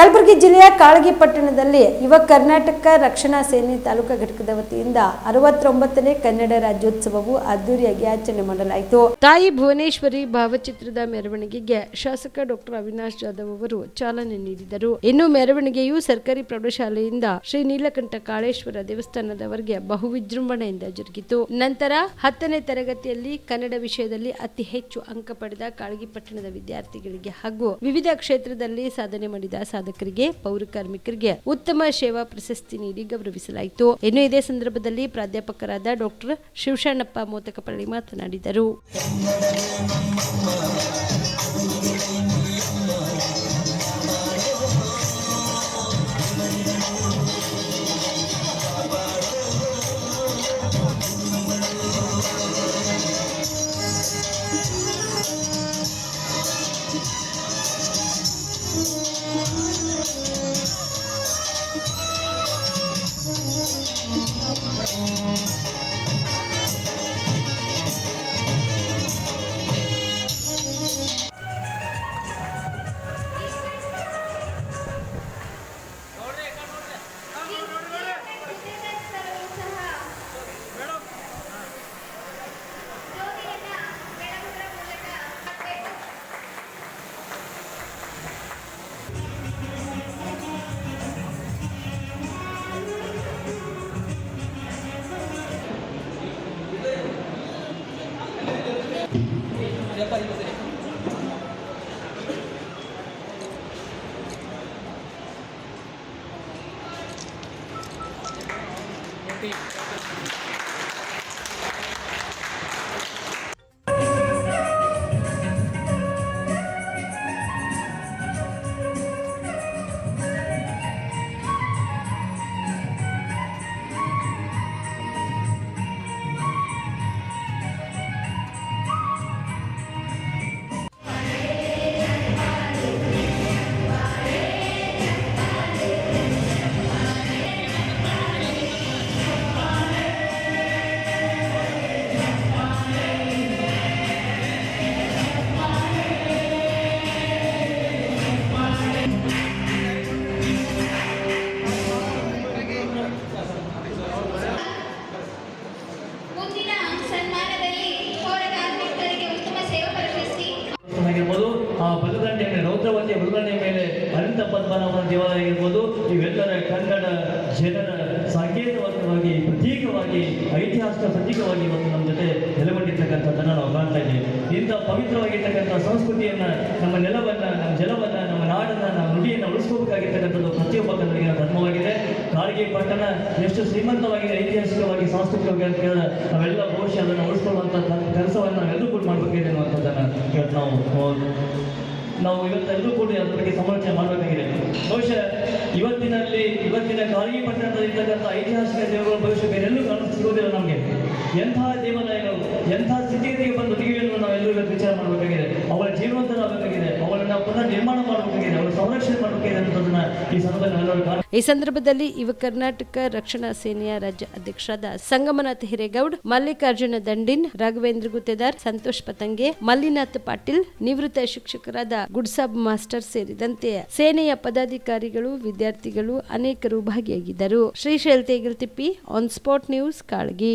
ಕಲಬುರಗಿ ಜಿಲ್ಲೆಯ ಕಾಳಗಿ ಪಟ್ಟಣದಲ್ಲಿ ಯುವ ಕರ್ನಾಟಕ ರಕ್ಷಣಾ ಸೇನೆ ತಾಲೂಕಾ ಘಟಕದ ವತಿಯಿಂದ ಅರವತ್ತೊಂಬತ್ತನೇ ಕನ್ನಡ ರಾಜ್ಯೋತ್ಸವವು ಅದ್ದೂರಿಯಾಗಿ ಆಚರಣೆ ಮಾಡಲಾಯಿತು. ತಾಯಿ ಭುವನೇಶ್ವರಿ ಭಾವಚಿತ್ರದ ಮೆರವಣಿಗೆಗೆ ಶಾಸಕ ಡಾಕ್ಟರ್ ಅವಿನಾಶ್ ಜಾಧವ್ ಅವರು ಚಾಲನೆ ನೀಡಿದರು. ಇನ್ನು ಮೆರವಣಿಗೆಯು ಸರ್ಕಾರಿ ಪ್ರೌಢಶಾಲೆಯಿಂದ ಶ್ರೀ ನೀಲಕಂಠ ಕಾಳೇಶ್ವರ ದೇವಸ್ಥಾನದವರೆಗೆ ಬಹು ವಿಜೃಂಭಣೆಯಿಂದ ಜರುಗಿತು. ನಂತರ ಹತ್ತನೇ ತರಗತಿಯಲ್ಲಿ ಕನ್ನಡ ವಿಷಯದಲ್ಲಿ ಅತಿ ಹೆಚ್ಚು ಅಂಕ ಪಡೆದ ಕಾಳಗಿ ಪಟ್ಟಣದ ವಿದ್ಯಾರ್ಥಿಗಳಿಗೆ ಹಾಗೂ ವಿವಿಧ ಕ್ಷೇತ್ರದಲ್ಲಿ ಸಾಧನೆ ಮಾಡಿದ ಸಾಧಕರಿಗೆ ಪೌರ ಕಾರ್ಮಿಕರಿಗೆ ಉತ್ತಮ ಸೇವಾ ಪ್ರಶಸ್ತಿ ನೀಡಿ ಗೌರವಿಸಲಾಯಿತು. ಇನ್ನು ಇದೇ ಸಂದರ್ಭದಲ್ಲಿ ಪ್ರಾಧ್ಯಾಪಕರಾದ ಡಾಕ್ಟರ್ ಶಿವಶಣ್ಣಪ್ಪ ಮೋತಕಪಳ್ಳಿ ಮಾತನಾಡಿದರು. かりません。ಅನಂತ ಪದ್ಮನಾಭನ ದೇವಾಲಯ ಇರ್ಬೋದು, ಇವೆಲ್ಲರ ಕನ್ನಡ ಜನರ ಸಂಕೇತವಾಗಿ ಪ್ರತೀಕವಾಗಿ, ಐತಿಹಾಸಿಕ ಪ್ರತೀಕವಾಗಿ ಇವತ್ತು ನಮ್ಮ ಜೊತೆ ನೆಲೆಗೊಂಡಿರ್ತಕ್ಕಂಥದ್ದನ್ನು ನಾವು ಕಾಣ್ತಾ ಇದ್ದೀವಿ. ಇಂಥ ಪವಿತ್ರವಾಗಿರ್ತಕ್ಕಂಥ ಸಂಸ್ಕೃತಿಯನ್ನ, ನಮ್ಮ ನೆಲವನ್ನ, ನಮ್ಮ ಜಲವನ್ನ, ನಮ್ಮ ನಾಡನ್ನ, ನಮ್ಮ ನುಡಿಯನ್ನು ಉಳಿಸ್ಕೋಬೇಕಾಗಿರ್ತಕ್ಕಂಥದ್ದು ಪ್ರತಿಯೊಬ್ಬ ಕನ್ನಡಿಗರ ಧರ್ಮವಾಗಿದೆ. ಕಾಳಿಗೆ ಪಟ್ಟಣ ಎಷ್ಟು ಶ್ರೀಮಂತವಾಗಿದೆ, ಐತಿಹಾಸಿಕವಾಗಿ, ಸಾಂಸ್ಕೃತಿಕವಾಗಿ ನಾವೆಲ್ಲ ಬಹುಶಃ ಅದನ್ನು ಉಳಿಸ್ಕೊಳ್ಳುವಂಥ ಕೆಲಸವನ್ನು ನಾವೆಲ್ಲರೂ ಕೂಡ ಮಾಡಬೇಕಿದೆ ಅನ್ನುವಂಥದ್ದನ್ನು ಇವತ್ತು ನಾವು. ನಾವು ಇವತ್ತೆಲ್ಲರೂ ಕೂಡ ಅದ್ರ ಬಗ್ಗೆ ಸಮಾಲೋಚನೆ ಮಾಡಬೇಕಾಗಿದೆ. ಬಹುಶಃ ಇವತ್ತಿನಲ್ಲಿ, ಇವತ್ತಿನ ಗಾಳಿಪಟ್ಟಣದಲ್ಲಿ ಇರ್ತಕ್ಕಂಥ ಐತಿಹಾಸಿಕ ದೇವರುಗಳ ಭವಿಷ್ಯ ಬೇರೆಲ್ಲೂ ಕಾಣಿಸ್ತಿರೋದಿಲ್ಲ ನಮಗೆ. ಎಂತಹ ದೇವಾಲಯಗಳು ಎಂತಹ ಸ್ಥಿತಿಗತಿಗೆ ಬಂದು ಒಟ್ಟಿಗೆಯನ್ನು ನಾವೆಲ್ಲರೂ ಇವತ್ತು ವಿಚಾರ ಮಾಡಬೇಕಾಗಿದೆ ಅವರ ಜೀವಂತರಾಗಬೇಕಾಗಿದೆ ಅವರನ್ನು ಪುನಃ ನಿರ್ಮಾಣ ಮಾಡಬೇಕಾಗಿದೆ ಅವರ ಸಂರಕ್ಷಣೆ ಮಾಡಬೇಕಾಗಿದೆ ಅನ್ನೋದನ್ನ ಈ ಸಂದರ್ಭದಲ್ಲಿ ಇವ ಕರ್ನಾಟಕ ರಕ್ಷಣಾ ಸೇನೆಯ ರಾಜ್ಯ ಅಧ್ಯಕ್ಷರಾದ ಸಂಗಮನಾಥ್ ಹಿರೇಗೌಡ್, ಮಲ್ಲಿಕಾರ್ಜುನ ದಂಡಿನ್, ರಾಘವೇಂದ್ರ ಗುತ್ತೇದಾರ್, ಸಂತೋಷ್ ಪತಂಗೆ, ಮಲ್ಲಿನಾಥ್ ಪಾಟೀಲ್, ನಿವೃತ್ತ ಶಿಕ್ಷಕರಾದ ಗುಡ್ಸಾಬ್ ಮಾಸ್ಟರ್ ಸೇರಿದಂತೆ ಸೇನೆಯ ಪದಾಧಿಕಾರಿಗಳು, ವಿದ್ಯಾರ್ಥಿಗಳು ಅನೇಕರು ಭಾಗಿಯಾಗಿದ್ದರು. Shrishail Tegaltippi on spot news Kalagi.